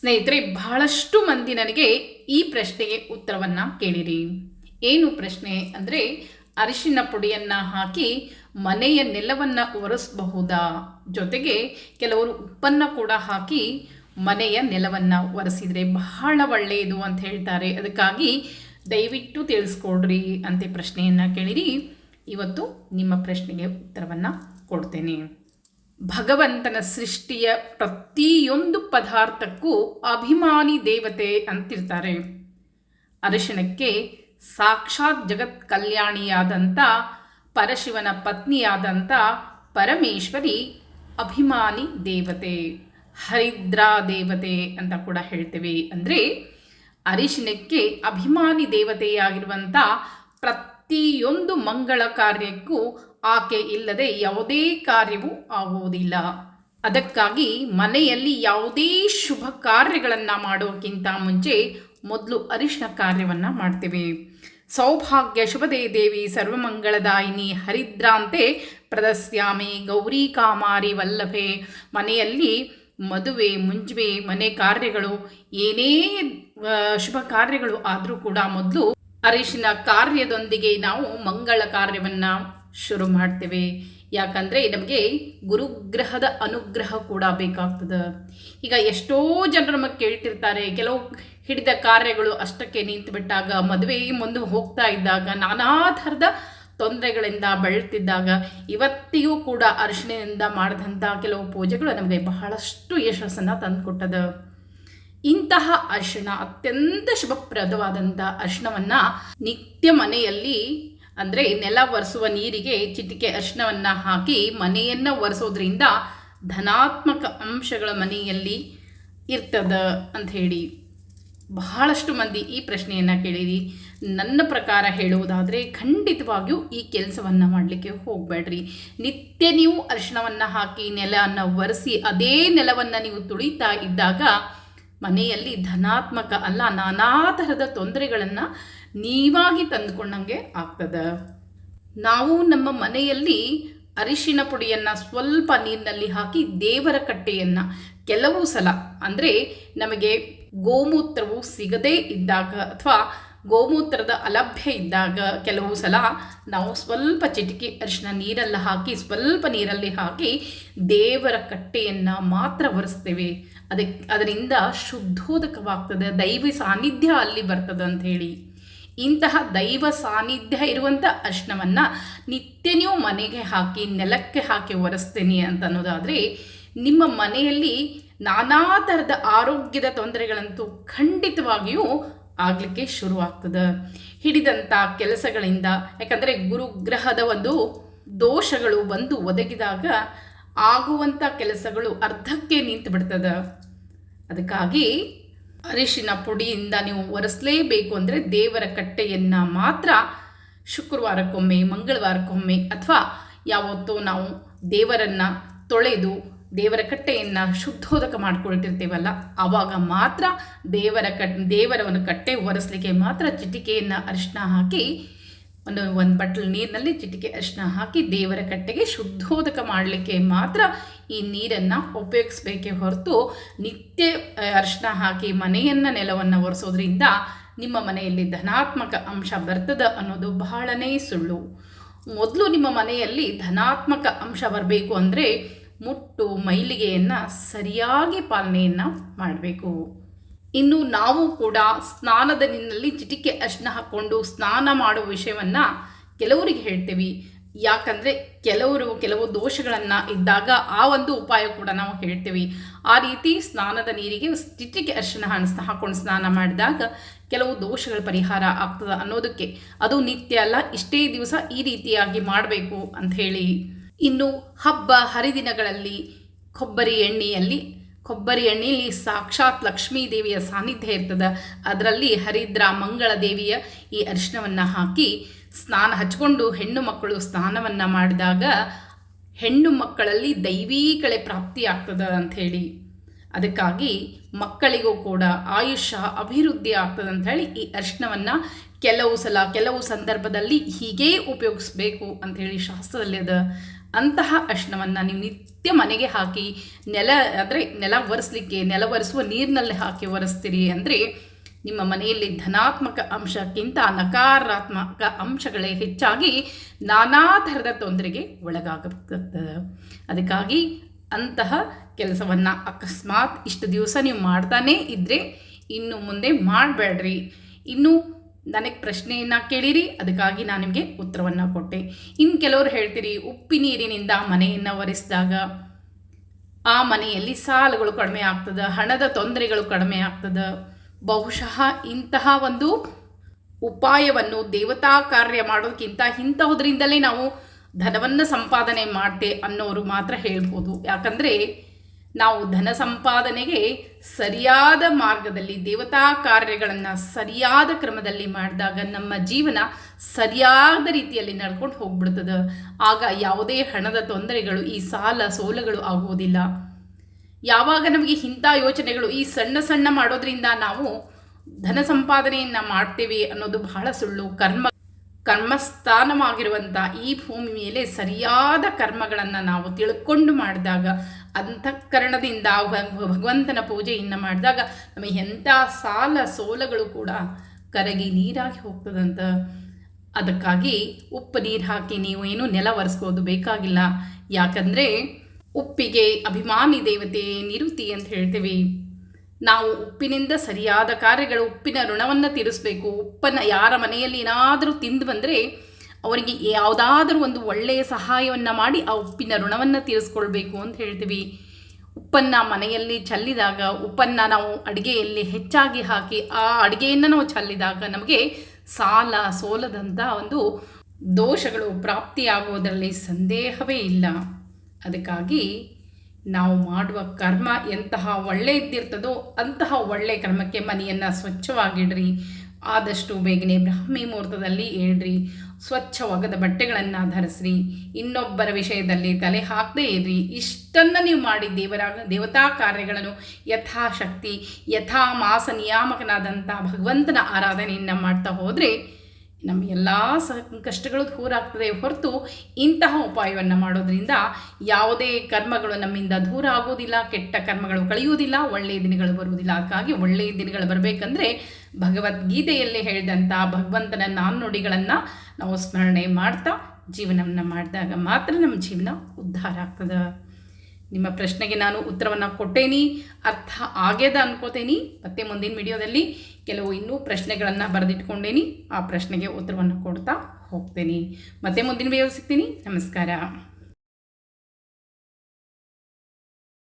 ಸ್ನೇಹಿತರೆ, ಬಹಳಷ್ಟು ಮಂದಿ ನನಗೆ ಈ ಪ್ರಶ್ನೆಗೆ ಉತ್ತರವನ್ನು ಕೇಳಿರಿ. ಏನು ಪ್ರಶ್ನೆ ಅಂದರೆ, ಅರಿಶಿನ ಪುಡಿಯನ್ನು ಹಾಕಿ ಮನೆಯ ನೆಲವನ್ನು ಒರೆಸಬಹುದಾ? ಜೊತೆಗೆ ಕೆಲವರು ಉಪ್ಪನ್ನು ಕೂಡ ಹಾಕಿ ಮನೆಯ ನೆಲವನ್ನು ಒರೆಸಿದರೆ ಬಹಳ ಒಳ್ಳೆಯದು ಅಂತ ಹೇಳ್ತಾರೆ. ಅದಕ್ಕಾಗಿ ದಯವಿಟ್ಟು ತಿಳಿಸ್ಕೊಡ್ರಿ ಅಂತ ಪ್ರಶ್ನೆಯನ್ನು ಕೇಳಿರಿ. ಇವತ್ತು ನಿಮ್ಮ ಪ್ರಶ್ನೆಗೆ ಉತ್ತರವನ್ನು ಕೊಡ್ತೇನೆ. ಭಗವಂತನ ಸೃಷ್ಟಿಯ ಪ್ರತಿಯೊಂದು ಪದಾರ್ಥಕ್ಕೂ ಅಭಿಮಾನಿ ದೇವತೆ ಅಂತಿರ್ತಾರೆ. ಅರಿಶಿಣಕ್ಕೆ ಸಾಕ್ಷಾತ್ ಜಗತ್ ಕಲ್ಯಾಣಿಯಾದಂಥ ಪರಶಿವನ ಪತ್ನಿಯಾದಂಥ ಪರಮೇಶ್ವರಿ ಅಭಿಮಾನಿ ದೇವತೆ, ಹರಿದ್ರಾ ದೇವತೆ ಅಂತ ಕೂಡ ಹೇಳ್ತೇವೆ. ಅಂದರೆ ಅರಿಶಿಣಕ್ಕೆ ಅಭಿಮಾನಿ ದೇವತೆಯಾಗಿರುವಂಥ ಪ್ರತಿಯೊಂದು ಮಂಗಳ ಕಾರ್ಯಕ್ಕೂ ಆಕೆ ಇಲ್ಲದೆ ಯಾವುದೇ ಕಾರ್ಯವೂ ಆಗುವುದಿಲ್ಲ. ಅದಕ್ಕಾಗಿ ಮನೆಯಲ್ಲಿ ಯಾವುದೇ ಶುಭ ಕಾರ್ಯಗಳನ್ನು ಮಾಡೋಕ್ಕಿಂತ ಮುಂಚೆ ಮೊದಲು ಅರಿಶಿನ ಕಾರ್ಯವನ್ನು ಮಾಡ್ತೇವೆ. ಸೌಭಾಗ್ಯ ಶುಭದೇ ದೇವಿ ಸರ್ವಮಂಗಳದಾಯಿನಿ ಹರಿದ್ರಾಂತೆ ಪ್ರದಸ್ಯಾಮಿ ಗೌರಿ ಕಾಮಾರಿ ವಲ್ಲಭೆ. ಮನೆಯಲ್ಲಿ ಮದುವೆ, ಮುಂಜುವೆ, ಮನೆ ಕಾರ್ಯಗಳು, ಏನೇ ಶುಭ ಕಾರ್ಯಗಳು ಆದರೂ ಕೂಡ ಮೊದಲು ಅರಿಶಿನ ಕಾರ್ಯದೊಂದಿಗೆ ನಾವು ಮಂಗಳ ಕಾರ್ಯವನ್ನು ಶುರು ಮಾಡ್ತೇವೆ. ಯಾಕಂದರೆ ನಮಗೆ ಗುರುಗ್ರಹದ ಅನುಗ್ರಹ ಕೂಡ ಬೇಕಾಗ್ತದೆ. ಈಗ ಎಷ್ಟೋ ಜನರು ನಮಗೆ ಕೇಳ್ತಿರ್ತಾರೆ, ಕೆಲವು ಹಿಡಿದ ಕಾರ್ಯಗಳು ಅಷ್ಟಕ್ಕೆ ನಿಂತು ಬಿಟ್ಟಾಗ, ಮದುವೆ ಮುಂದೆ ಹೋಗ್ತಾ ಇದ್ದಾಗ, ನಾನಾ ಥರದ ತೊಂದರೆಗಳಿಂದ ಬೆಳೆತಿದ್ದಾಗ ಇವತ್ತಿಗೂ ಕೂಡ ಅರಿಶಿಣದಿಂದ ಮಾಡಿದಂಥ ಕೆಲವು ಪೂಜೆಗಳು ನಮಗೆ ಬಹಳಷ್ಟು ಯಶಸ್ಸನ್ನು ತಂದುಕೊಟ್ಟದ. ಇಂತಹ ಅರಿಶಿಣ ಅತ್ಯಂತ ಶುಭಪ್ರದವಾದಂಥ ಅರಿಶಿಣವನ್ನು ನಿತ್ಯ ಮನೆಯಲ್ಲಿ ಅಂದರೆ ನೆಲ ಒರೆಸುವ ನೀರಿಗೆ ಚಿಟಿಕೆ ಅರಿಶಿಣವನ್ನು ಹಾಕಿ ಮನೆಯನ್ನು ಒರೆಸೋದ್ರಿಂದ ಧನಾತ್ಮಕ ಅಂಶಗಳ ಮನೆಯಲ್ಲಿ ಇರ್ತದ ಅಂತ ಹೇಳಿ ಬಹಳಷ್ಟು ಮಂದಿ ಈ ಪ್ರಶ್ನೆಯನ್ನು ಕೇಳಿರಿ. ನನ್ನ ಪ್ರಕಾರ ಹೇಳುವುದಾದರೆ ಖಂಡಿತವಾಗಿಯೂ ಈ ಕೆಲಸವನ್ನು ಮಾಡಲಿಕ್ಕೆ ಹೋಗಬೇಡ್ರಿ. ನಿತ್ಯ ನೀವು ಅರಿಶಿಣವನ್ನು ಹಾಕಿ ನೆಲವನ್ನು ಒರೆಸಿ ಅದೇ ನೆಲವನ್ನು ನೀವು ತುಳಿತಾ ಇದ್ದಾಗ ಮನೆಯಲ್ಲಿ ಧನಾತ್ಮಕ ಅಲ್ಲ ನಾನಾ ಥರದ ತೊಂದರೆಗಳನ್ನು ನೀವಾಗಿ ತಂದುಕೊಂಡಂಗೆ ಆಗ್ತದೆ. ನಾವು ನಮ್ಮ ಮನೆಯಲ್ಲಿ ಅರಿಶಿನ ಪುಡಿಯನ್ನು ಸ್ವಲ್ಪ ನೀರಿನಲ್ಲಿ ಹಾಕಿ ದೇವರ ಕಟ್ಟೆಯನ್ನು ಕೆಲವು ಸಲ, ಅಂದರೆ ನಮಗೆ ಗೋಮೂತ್ರವು ಸಿಗದೇ ಇದ್ದಾಗ ಅಥವಾ ಗೋಮೂತ್ರದ ಅಲಭ್ಯ ಇದ್ದಾಗ ಕೆಲವು ಸಲ ನಾವು ಸ್ವಲ್ಪ ಚಿಟಿಕೆ ಅರಿಶಿನ ನೀರಲ್ಲಿ ಹಾಕಿ, ಸ್ವಲ್ಪ ನೀರಲ್ಲಿ ಹಾಕಿ ದೇವರ ಕಟ್ಟೆಯನ್ನು ಮಾತ್ರ ಒರೆಸ್ತೇವೆ. ಅದಕ್ಕೆ ಅದರಿಂದ ಶುದ್ಧೋದಕವಾಗ್ತದೆ, ದೈವ ಸಾನ್ನಿಧ್ಯ ಅಲ್ಲಿ ಬರ್ತದೆ ಅಂತ ಹೇಳಿ ಇಂತಹ ದೈವ ಸಾನ್ನಿಧ್ಯ ಇರುವಂಥ ಅರ್ಶನವನ್ನು ನಿತ್ಯನೂ ಮನೆಗೆ ಹಾಕಿ, ನೆಲಕ್ಕೆ ಹಾಕಿ ಒರೆಸ್ತೇನೆ ಅಂತ ಅನ್ನೋದಾದರೆ, ನಿಮ್ಮ ಮನೆಯಲ್ಲಿ ನಾನಾ ಥರದ ಆರೋಗ್ಯದ ತೊಂದರೆಗಳಂತೂ ಖಂಡಿತವಾಗಿಯೂ ಆಗಲಿಕ್ಕೆ ಶುರುವಾಗ್ತದೆ. ಹಿಡಿದಂಥ ಕೆಲಸಗಳಿಂದ, ಯಾಕಂದರೆ ಗುರುಗ್ರಹದ ಒಂದು ದೋಷಗಳು ಬಂದು ಒದಗಿದಾಗ ಆಗುವಂಥ ಕೆಲಸಗಳು ಅರ್ಧಕ್ಕೆ ನಿಂತು ಬಿಡ್ತದೆ ಅದಕ್ಕಾಗಿ ಅರಿಶಿನ ಪುಡಿಯಿಂದ ನೀವು ಒರೆಸಲೇಬೇಕು ಅಂದರೆ ದೇವರ ಕಟ್ಟೆಯನ್ನು ಮಾತ್ರ ಶುಕ್ರವಾರಕ್ಕೊಮ್ಮೆ, ಮಂಗಳವಾರಕ್ಕೊಮ್ಮೆ ಅಥವಾ ಯಾವತ್ತೂ ನಾವು ದೇವರನ್ನು ತೊಳೆದು ದೇವರ ಕಟ್ಟೆಯನ್ನು ಶುದ್ಧೋದಕ ಮಾಡ್ಕೊಳ್ತಿರ್ತೇವಲ್ಲ, ಆವಾಗ ಮಾತ್ರ ದೇವರ ಕಟ್, ದೇವರವನ್ನು ಕಟ್ಟೆ ಒರೆಸಲಿಕ್ಕೆ ಮಾತ್ರ ಚಿಟಿಕೆಯನ್ನು ಅರಿಶಿನ ಹಾಕಿ ಒಂದು ಒಂದು ಬಟ್ಲು ನೀರಿನಲ್ಲಿ ಚಿಟಿಕೆ ಅರಿಶಿನ ಹಾಕಿ ದೇವರ ಕಟ್ಟೆಗೆ ಶುದ್ಧೋದಕ ಮಾಡಲಿಕ್ಕೆ ಮಾತ್ರ ಈ ನೀರನ್ನು ಉಪಯೋಗಿಸ್ಬೇಕೇ ಹೊರತು ನಿತ್ಯ ಅರಿಶಿನ ಹಾಕಿ ಮನೆಯನ್ನು ನೆಲವನ್ನು ಒರೆಸೋದ್ರಿಂದ ನಿಮ್ಮ ಮನೆಯಲ್ಲಿ ಧನಾತ್ಮಕ ಅಂಶ ಬರ್ತದ ಅನ್ನೋದು ಬಹಳನೇ ಸುಳ್ಳು. ಮೊದಲು ನಿಮ್ಮ ಮನೆಯಲ್ಲಿ ಧನಾತ್ಮಕ ಅಂಶ ಬರಬೇಕು ಅಂದರೆ ಮುಟ್ಟು, ಮೈಲಿಗೆಯನ್ನು ಸರಿಯಾಗಿ ಪಾಲನೆಯನ್ನು ಮಾಡಬೇಕು. ಇನ್ನು ನಾವು ಕೂಡ ಸ್ನಾನದ ನೀರಿನಲ್ಲಿ ಚಿಟಿಕೆ ಅರಿಶಿನ ಹಾಕ್ಕೊಂಡು ಸ್ನಾನ ಮಾಡುವ ವಿಷಯವನ್ನು ಕೆಲವರಿಗೆ ಹೇಳ್ತೀವಿ. ಯಾಕಂದರೆ ಕೆಲವರು ಕೆಲವು ದೋಷಗಳನ್ನು ಇದ್ದಾಗ ಆ ಒಂದು ಉಪಾಯ ಕೂಡ ನಾವು ಹೇಳ್ತೀವಿ. ಆ ರೀತಿ ಸ್ನಾನದ ನೀರಿಗೆ ಚಿಟಿಕೆ ಅರಿಶಿನ ಹಣ ಹಾಕೊಂಡು ಸ್ನಾನ ಮಾಡಿದಾಗ ಕೆಲವು ದೋಷಗಳ ಪರಿಹಾರ ಆಗ್ತದೆ ಅನ್ನೋದಕ್ಕೆ. ಅದು ನಿತ್ಯ ಅಲ್ಲ, ಇಷ್ಟೇ ದಿವಸ ಈ ರೀತಿಯಾಗಿ ಮಾಡಬೇಕು ಅಂತ ಹೇಳಿ. ಇನ್ನು ಹಬ್ಬ ಹರಿದಿನಗಳಲ್ಲಿ ಕೊಬ್ಬರಿ ಎಣ್ಣೆಯಲ್ಲಿ ಕೊಬ್ಬರಿ ಎಣ್ಣೆಯಲ್ಲಿ ಸಾಕ್ಷಾತ್ ಲಕ್ಷ್ಮೀ ದೇವಿಯ ಸಾನ್ನಿಧ್ಯ ಇರ್ತದೆ. ಅದರಲ್ಲಿ ಹರಿದ್ರ ಮಂಗಳ ದೇವಿಯ ಈ ಅರಿಶಿನವನ್ನು ಹಾಕಿ ಸ್ನಾನ ಹಚ್ಕೊಂಡು ಹೆಣ್ಣು ಮಕ್ಕಳು ಸ್ನಾನವನ್ನು ಮಾಡಿದಾಗ ಹೆಣ್ಣು ಮಕ್ಕಳಲ್ಲಿ ದೈವೀ ಕಳೆ ಪ್ರಾಪ್ತಿ ಆಗ್ತದೆ ಅಂಥೇಳಿ ಅದಕ್ಕಾಗಿ ಮಕ್ಕಳಿಗೂ ಕೂಡ ಆಯುಷ್ಯ ಅಭಿವೃದ್ಧಿ ಆಗ್ತದೆ ಅಂತ ಹೇಳಿ ಈ ಅರಿಶಿನವನ್ನು ಕೆಲವು ಸಲ, ಕೆಲವು ಸಂದರ್ಭದಲ್ಲಿ ಹೀಗೇ ಉಪಯೋಗಿಸ್ಬೇಕು ಅಂಥೇಳಿ ಶಾಸ್ತ್ರದಲ್ಲಿ ಅದ. ಅಂತಹ ಅರಿಶಿನವನ್ನು ನೀವು ನಿತ್ಯ ಮನೆಗೆ ಹಾಕಿ ನೆಲ, ಅಂದರೆ ನೆಲ ಒರೆಸ್ಲಿಕ್ಕೆ, ನೆಲ ಒರೆಸುವ ನೀರಿನಲ್ಲಿ ಹಾಕಿ ಒರೆಸ್ತೀರಿ ಅಂದರೆ ನಿಮ್ಮ ಮನೆಯಲ್ಲಿ ಧನಾತ್ಮಕ ಅಂಶಕ್ಕಿಂತ ನಕಾರಾತ್ಮಕ ಅಂಶಗಳೇ ಹೆಚ್ಚಾಗಿ ನಾನಾ ಥರದ ತೊಂದರೆಗೆ ಒಳಗಾಗುತ್ತದೆ. ಅದಕ್ಕಾಗಿ ಅಂತಹ ಕೆಲಸವನ್ನು ಅಕಸ್ಮಾತ್ ಇಷ್ಟು ದಿವಸ ನೀವು ಮಾಡ್ತಾನೇ ಇದ್ದರೆ ಇನ್ನು ಮುಂದೆ ಮಾಡಬೇಡ್ರಿ. ಇನ್ನು ನನಗೆ ಪ್ರಶ್ನೆಯನ್ನು ಕೇಳಿರಿ, ಅದಕ್ಕಾಗಿ ನಾನು ನಿಮಗೆ ಉತ್ತರವನ್ನು ಕೊಟ್ಟೆ. ಇನ್ನು ಕೆಲವರು ಹೇಳ್ತೀರಿ, ಉಪ್ಪಿ ನೀರಿನಿಂದ ಮನೆಯನ್ನು ಒರೆಸಿದಾಗ ಆ ಮನೆಯಲ್ಲಿ ಸಾಲುಗಳು ಕಡಿಮೆ ಆಗ್ತದೆ, ಹಣದ ತೊಂದರೆಗಳು ಕಡಿಮೆ ಆಗ್ತದೆ. ಬಹುಶಃ ಇಂತಹ ಒಂದು ಉಪಾಯವನ್ನು ದೇವತಾ ಕಾರ್ಯ ಮಾಡೋದಕ್ಕಿಂತ ಇಂತಹದ್ರಿಂದಲೇ ನಾವು ಧನವನ್ನು ಸಂಪಾದನೆ ಮಾಡ್ತೆ ಅನ್ನೋರು ಮಾತ್ರ ಹೇಳ್ಬೋದು. ಯಾಕಂದರೆ ನಾವು ಧನ ಸಂಪಾದನೆಗೆ ಸರಿಯಾದ ಮಾರ್ಗದಲ್ಲಿ ದೇವತಾ ಕಾರ್ಯಗಳನ್ನು ಸರಿಯಾದ ಕ್ರಮದಲ್ಲಿ ಮಾಡಿದಾಗ ನಮ್ಮ ಜೀವನ ಸರಿಯಾದ ರೀತಿಯಲ್ಲಿ ನಡ್ಕೊಂಡು ಹೋಗ್ಬಿಡ್ತದೆ. ಆಗ ಯಾವುದೇ ಹಣದ ತೊಂದರೆಗಳು, ಈ ಸಾಲ ಸೋಲಗಳು ಆಗುವುದಿಲ್ಲ. ಯಾವಾಗ ನಮಗೆ ಇಂಥ ಯೋಚನೆಗಳು ಈ ಸಣ್ಣ ಸಣ್ಣ ಮಾಡೋದ್ರಿಂದ ನಾವು ಧನ ಸಂಪಾದನೆಯನ್ನು ಮಾಡ್ತೇವೆ ಅನ್ನೋದು ಬಹಳ ಸುಳ್ಳು. ಕರ್ಮ ಕರ್ಮಸ್ಥಾನವಾಗಿರುವಂಥ ಈ ಭೂಮಿ ಮೇಲೆ ಸರಿಯಾದ ಕರ್ಮಗಳನ್ನು ನಾವು ತಿಳ್ಕೊಂಡು ಮಾಡಿದಾಗ ಅಂತಃಕರಣದಿಂದ ಭಗವಂತನ ಪೂಜೆಯನ್ನು ಮಾಡಿದಾಗ ನಮಗೆ ಎಂಥ ಸಾಲ ಸೋಲಗಳು ಕೂಡ ಕರಗಿ ನೀರಾಗಿ ಹೋಗ್ತದಂತ ಅದಕ್ಕಾಗಿ ಉಪ್ಪು ನೀರು ಹಾಕಿ ನೀವು ಏನು ನೆಲ ಒರೆಸ್ಕೋದು ಬೇಕಾಗಿಲ್ಲ. ಯಾಕಂದರೆ ಉಪ್ಪಿಗೆ ಅಭಿಮಾನಿ ದೇವತೆ ನಿರುತಿ ಅಂತ ಹೇಳ್ತೇವೆ. ನಾವು ಉಪ್ಪಿನಿಂದ ಸರಿಯಾದ ಕಾರ್ಯಗಳು ಉಪ್ಪಿನ ಋಣವನ್ನು ತೀರಿಸಬೇಕು. ಉಪ್ಪನ್ನು ಯಾರ ಮನೆಯಲ್ಲಿ ಏನಾದರೂ ತಿಂದು ಬಂದರೆ ಅವರಿಗೆ ಯಾವುದಾದ್ರೂ ಒಂದು ಒಳ್ಳೆಯ ಸಹಾಯವನ್ನು ಮಾಡಿ ಆ ಉಪ್ಪಿನ ಋಣವನ್ನು ತೀರಿಸ್ಕೊಳ್ಬೇಕು ಅಂತ ಹೇಳ್ತೀವಿ. ಉಪ್ಪನ್ನು ಮನೆಯಲ್ಲಿ ಚಲ್ಲಿದಾಗ, ಉಪ್ಪನ್ನು ನಾವು ಅಡುಗೆಯಲ್ಲಿ ಹೆಚ್ಚಾಗಿ ಹಾಕಿ ಆ ಅಡುಗೆಯನ್ನು ನಾವು ಚಲ್ಲಿದಾಗ ನಮಗೆ ಸಾಲ ಸೋಲದಂಥ ಒಂದು ದೋಷಗಳು ಪ್ರಾಪ್ತಿಯಾಗುವುದರಲ್ಲಿ ಸಂದೇಹವೇ ಇಲ್ಲ. ಅದಕ್ಕಾಗಿ ನಾವು ಮಾಡುವ ಕರ್ಮ ಎಂತಹ ಒಳ್ಳೆ ಇದ್ದಿರ್ತದೋ ಅಂತಹ ಒಳ್ಳೆಯ ಕರ್ಮಕ್ಕೆ ಮನೆಯನ್ನು ಸ್ವಚ್ಛವಾಗಿಡ್ರಿ. ಆದಷ್ಟು ಬೇಗನೆ ಬ್ರಾಹ್ಮಿ ಮುಹೂರ್ತದಲ್ಲಿ ಹೇಳ್ರಿ ಸ್ವಚ್ಛವಾಗದ ಬಟ್ಟೆಗಳನ್ನು ಧರಿಸ್ರಿ. ಇನ್ನೊಬ್ಬರ ವಿಷಯದಲ್ಲಿ ತಲೆ ಹಾಕದೇ ಇರ್ರಿ. ಇಷ್ಟನ್ನು ನೀವು ಮಾಡಿ ದೇವರ ದೇವತಾ ಕಾರ್ಯಗಳನ್ನು ಯಥಾಶಕ್ತಿ ಯಥಾ ಮಾಸ ನಿಯಾಮಕನಾದಂಥ ಭಗವಂತನ ಆರಾಧನೆಯನ್ನು ಮಾಡ್ತಾ ಹೋದರೆ ನಮ್ಮ ಎಲ್ಲ ಕಷ್ಟಗಳು ದೂರ ಆಗ್ತದೆ ಹೊರತು ಇಂತಹ ಉಪಾಯವನ್ನು ಮಾಡೋದ್ರಿಂದ ಯಾವುದೇ ಕರ್ಮಗಳು ನಮ್ಮಿಂದ ದೂರ ಆಗೋದಿಲ್ಲ ಕೆಟ್ಟ ಕರ್ಮಗಳು ಕಳೆಯುವುದಿಲ್ಲ ಒಳ್ಳೆಯ ದಿನಗಳು ಬರುವುದಿಲ್ಲ. ಅದಕ್ಕಾಗಿ ಒಳ್ಳೆಯ ದಿನಗಳು ಬರಬೇಕಂದ್ರೆ ಭಗವದ್ಗೀತೆಯಲ್ಲಿ ಹೇಳಿದಂಥ ಭಗವಂತನ ನಾಣ್ಣುಡಿಗಳನ್ನು ನಾವು ಸ್ಮರಣೆ ಮಾಡ್ತಾ ಜೀವನವನ್ನು ಮಾಡಿದಾಗ ಮಾತ್ರ ನಮ್ಮ ಜೀವನ ಉದ್ಧಾರ ಆಗ್ತದೆ. ನಿಮ್ಮ ಪ್ರಶ್ನೆಗೆ ನಾನು ಉತ್ತರವನ್ನು ಕೊಟ್ಟೇನಿ, ಅರ್ಥ ಆಗ್ಯದ ಅನ್ಕೋತೇನಿ. ಮತ್ತೆ ಮುಂದಿನ ವಿಡಿಯೋದಲ್ಲಿ ಕೆಲವು ಇನ್ನೂ ಪ್ರಶ್ನೆಗಳನ್ನು ಬರೆದಿಟ್ಕೊಂಡೇನಿ. ಆ ಪ್ರಶ್ನೆಗೆ ಉತ್ತರವನ್ನು ಕೊಡ್ತಾ ಹೋಗ್ತೇನೆ. ಮತ್ತೆ ಮುಂದಿನ ವಿಡಿಯೋ ಸಿಗ್ತೀನಿ. ನಮಸ್ಕಾರ.